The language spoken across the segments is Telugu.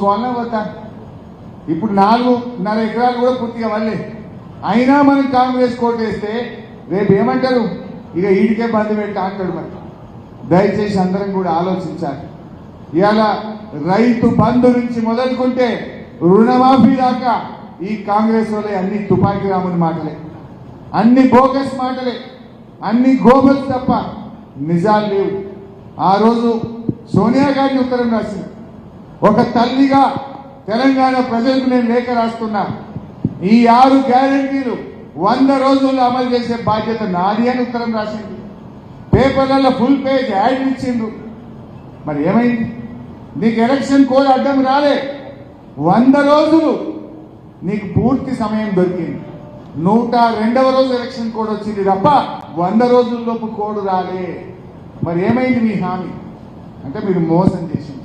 పోవాలన్నా పోతా ఇప్పుడు నాలుగున్నర ఎకరాలు కూడా పూర్తిగా వల్లే అయినా మనం కాంగ్రెస్ కోట్ వేస్తే రేపు ఏమంటారు? ఇక ఈడికే బంద్ పెట్టా అంటాడు మరి. దయచేసి అందరం కూడా ఆలోచించాలి. ఇవాళ రైతు బంధు నుంచి మొదలుకుంటే రుణమాఫీ దాకా ఈ కాంగ్రెస్ వాళ్ళే అన్ని తుపాకీ రాముని మాటలే. అన్ని బోగస్ మాటలే. అన్ని గోబల్స్ తప్ప నిజాలు లేవు. ఆ రోజు సోనియా గాంధీ ఉత్తరం రాసింది. ఒక తల్లిగా తెలంగాణ ప్రజలకు నేను లేఖ రాస్తున్నా. ఈ ఆరు గ్యారంటీలు వంద రోజుల్లో అమలు చేసే బాధ్యత నాది అని ఉత్తరం రాసింది. పేపర్లలో ఫుల్ పేజ్ యాడ్ ఇచ్చిండు మరి ఏమైంది? నీకు ఎలక్షన్ కోడ్ అడ్డం రాలే. వంద రోజులు నీకు పూర్తి సమయం దొరికింది. నూట రెండవ రోజు ఎలక్షన్ కోడ్ వచ్చింది తప్ప వంద రోజుల్లోపు కోడ్ రాలే. మరి ఏమైంది మీ హామీ? అంటే మీరు మోసం చేసింది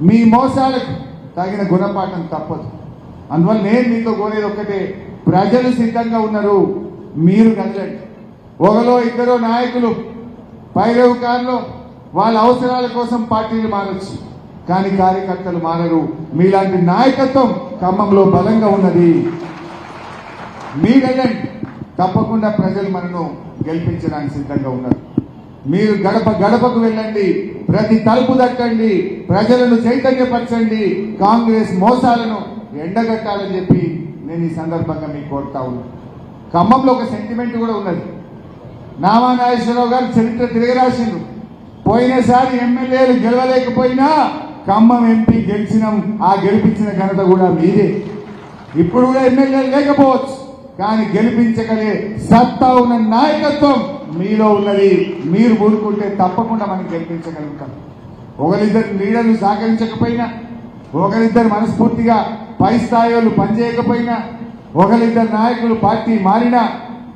మీ మోసాలకు తగిన గుణపాఠం తప్పదు. అందువల్ల నేను మీతో కోరేది ఒక్కటే ప్రజలు సిద్ధంగా ఉన్నారు మీరు కదలండి. ఒకలో ఇద్దరు నాయకులు పైరవకారులు వాళ్ళ అవసరాల కోసం పార్టీలు మారచ్చు కానీ కార్యకర్తలు మారరు. మీలాంటి నాయకత్వం ఖమ్మంలో బలంగా ఉన్నది. మీరెళ్ళండి తప్పకుండా ప్రజలు మనను గెలిపించడానికి సిద్ధంగా ఉన్నారు. మీరు గడప గడపకు వెళ్ళండి. ప్రతి తలుపు దట్టండి ప్రజలను చైతన్యపరచండి. కాంగ్రెస్ మోసాలను ఎండగట్టాలని చెప్పి నేను ఈ సందర్భంగా మీకు కోరుతా ఉన్నా. ఖమ్మంలో ఒక సెంటిమెంట్ కూడా ఉన్నది. నామానాగేశ్వరరావు గారు చరిత్ర తిరగరాసిండు పోయినసారి ఎమ్మెల్యేలు గెలవలేకపోయినా ఖమ్మం ఎంపీ గెలిచినాం. ఆ గెలిపించిన ఘనత కూడా మీదే. ఇప్పుడు కూడా ఎమ్మెల్యేలు లేకపోవచ్చు. కానీ గెలిపించగలే సత్తా ఉన్న నాయకత్వం మీలో ఉన్నది మీరు ఊరుకుంటే తప్పకుండా మనం గెలిపించగలుగుతాం. ఒకరిద్దరు లీడర్లు సహకరించకపోయినా ఒకరిద్దరు మనస్ఫూర్తిగా పై స్థాయి వాళ్ళు పనిచేయకపోయినా ఒకరిద్దరు నాయకులు పార్టీ మారినా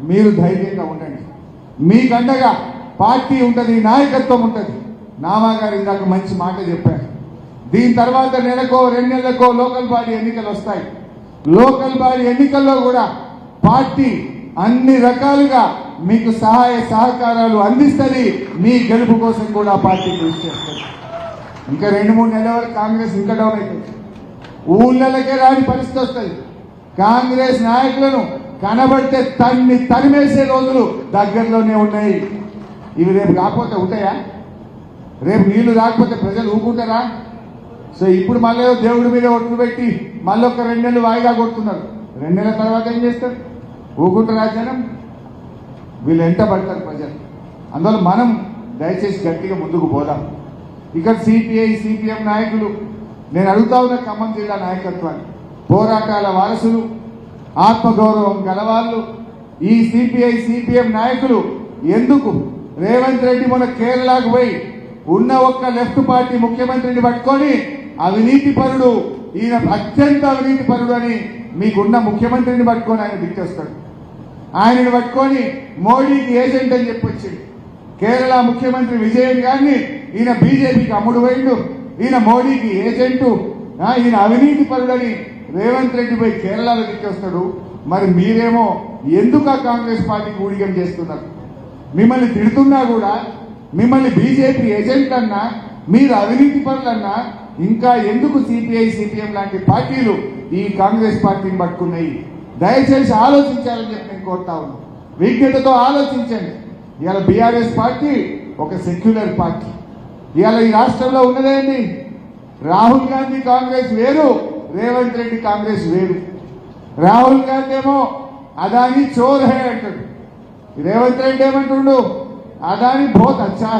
మీరు ధైర్యంగా ఉండండి. మీకండగా పార్టీ ఉంటుంది నాయకత్వం ఉంటుంది. నామా గారు ఇందాక మంచి మాట చెప్పారు. దీని తర్వాత నెలకో రెండు నెలలకో లోకల్ బాడీ ఎన్నికలు వస్తాయి. లోకల్ బాడీ ఎన్నికల్లో కూడా పార్టీ అన్ని రకాలుగా మీకు సహాయ సహకారాలు అందిస్తుంది మీ గెలుపు కోసం కూడా పార్టీ కృషి చేస్తుంది. ఇంకా రెండు మూడు నెలల వరకు కాంగ్రెస్ ఇంకా డౌన్ అవుతుంది. ఊళ్ళకే రాని పరిస్థితి వస్తుంది. కాంగ్రెస్ నాయకులను కనబడితే తన్ని తరిమేసే రోజులు దగ్గరలోనే ఉన్నాయి. ఇవి రేపు రాకపోతే ఉంటాయా? రేపు నీళ్ళు రాకపోతే ప్రజలు ఊరుకుంటారా సో ఇప్పుడు మళ్ళీ దేవుడి మీద ఒట్లు పెట్టి మళ్ళీ ఒక రెండు నెలలు వాయిదా కొడుతున్నారు. రెండు నెలల తర్వాత ఏం చేస్తారు? ఊరుకుంటారా జనం వీళ్ళు ఎంట పడతారు ప్రజలు? అందువల్ల మనం దయచేసి గట్టిగా ముందుకు పోదాం. ఇక్కడ సిపిఐ సిపిఎం నాయకులు నేను అడుగుతా ఉన్న ఖమ్మం జిల్లా నాయకత్వాన్ని. పోరాటాల వారసులు ఆత్మగౌరవం గలవాళ్ళు ఈ సిపిఐ సిపిఎం నాయకులు ఎందుకు? రేవంత్ రెడ్డి మొన్న కేరళకు పోయి ఉన్న ఒక్క లెఫ్ట్ పార్టీ ముఖ్యమంత్రిని పట్టుకొని అవినీతి పరుడు ఈయన అత్యంత అవినీతి పరుడు అని మీకున్న ముఖ్యమంత్రిని పట్టుకొని ఆయన దిక్కేస్తాడు ఆయనను పట్టుకొని మోడీకి ఏజెంట్ అని చెప్పొచ్చింది కేరళ ముఖ్యమంత్రి విజయన్ గారిని ఈయన బీజేపీకి అమ్ముడు పోయిండు. ఈయన మోడీకి ఏజెంటు ఈయన అవినీతి పరుడని రేవంత్ రెడ్డి పోయి కేరళలో దిక్కొస్తాడు మరి మీరేమో ఎందుకు ఆ కాంగ్రెస్ పార్టీకి ఊడిగం చేస్తున్నారు? మిమ్మల్ని తిడుతున్నా కూడా మిమ్మల్ని బీజేపీ ఏజెంట్ అన్నా మీరు అవినీతి పరులన్నా ఇంకా ఎందుకు సిపిఐ సిపిఎం లాంటి పార్టీలు ఈ కాంగ్రెస్ పార్టీని పట్టుకున్నాయి? దయచేసి ఆలోచించాలని చెప్పి నేను కోరుతా ఉన్నాను. విజ్ఞతతో ఆలోచించండి. ఇవాళ బీఆర్ఎస్ పార్టీ ఒక సెక్యులర్ పార్టీ. ఇవాళ ఈ రాష్ట్రంలో ఉన్నదేంటి రాహుల్ గాంధీ కాంగ్రెస్ వేరు రేవంత్ రెడ్డి కాంగ్రెస్ వేరు. రాహుల్ గాంధీ ఏమో అదాని చోర్ హే అంటాడు. రేవంత్ రెడ్డి ఏమంటుండు? అదాని బోత్ అచ్చా